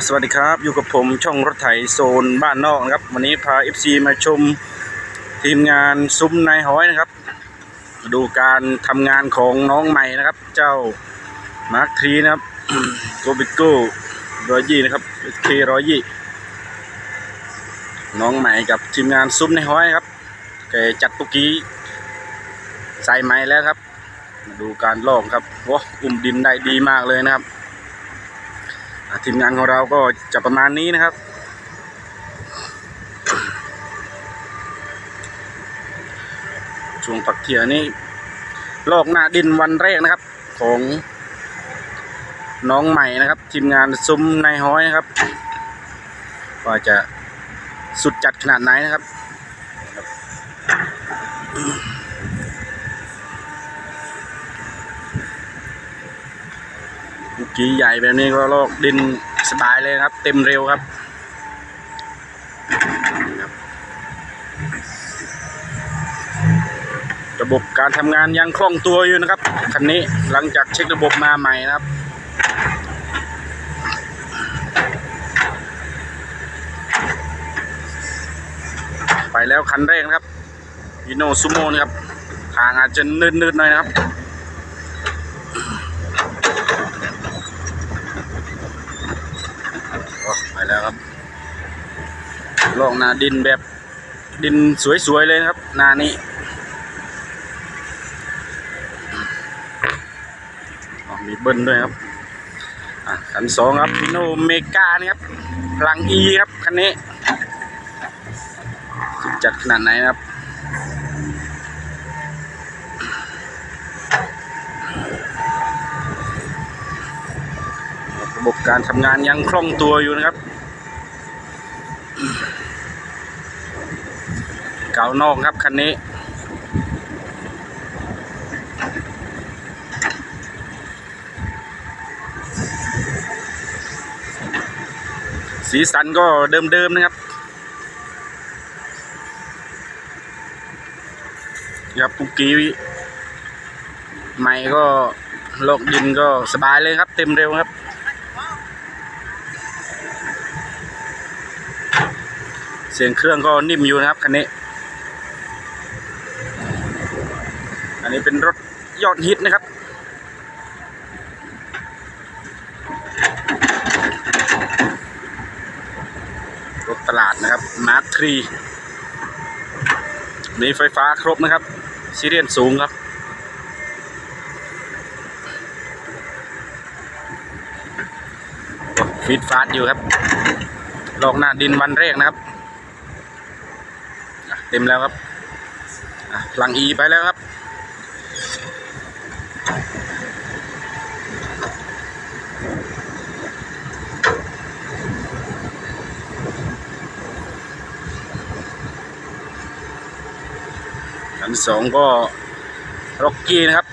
สวัสดีครับอยู่กับผมช่องรถไถโซนบ้านนอกนะครับ วันนี้พา FC มาชมทีมงานซุ้มนายห้อยนะครับ ดูการทำงานของน้องใหม่นะครับ เจ้ามาร์คทรีนะครับโกบิโก้ร้อยยี่นะครับเคร้อยยี่น้องใหม่กับทีมงานซุ้มนายห้อยครับแกจัดตุกี้ใส่ไม้แล้วครับ มาดูการลอกครับโอ้อุ้มดินได้ดีมากเลยนะครับ ทีมงานของเราก็จะประมาณนี้นะครับ ช่วงปักเทียนี่ลอกหน้าดินวันแรกนะครับ ของน้องใหม่นะครับ ทีมงานซุ้มนายห้อยนะครับว่าจะสุดจัดขนาดไหนนะครับ กีใหญ่แบบนี้ก็ลอกดินสบายเลยครับ เต็มเร็วครับระบบการทำงานยังคล่องตัวอยู่นะครับคันนี้หลังจากเช็คระบบมาใหม่นะครับ ไปแล้วคันแรกนะครับอิโนซูโมนะครับทางอาจจะนืดๆหน่อยนะครับ โอ้ไป แล้วครับลองนาดินแบบดินสวยๆเลยนะครับ นานี้มีเบิ้ลด้วยครับอะคันสองครับพิโนเมกานี่ครับพลังอีครับคันนี้ จัดขนาดไหนครับระบบการทำงานยังคล่องตัวอยู่นะครับ เก่านอกครับคันนี้ สีสันก็เดิมๆนะครับครับปุกกี้ใหม่ก็โลกดินก็สบายเลยครับ เต็มเร็วครับ เสียงเครื่องก็นิ่มอยู่นะครับคันนี้ อันนี้เป็นรถยอดฮิตนะครับ รถตลาดนะครับมาร์คทรีมีไฟฟ้าครบนะครับ ซีเรียนสูงครับฟีดฟาสอยู่ครับ ลอกหน้าดินวันแรกนะครับ เต็มแล้วครับพลังอีไปแล้วครับขันสองก็ร็อกกี้นะครับ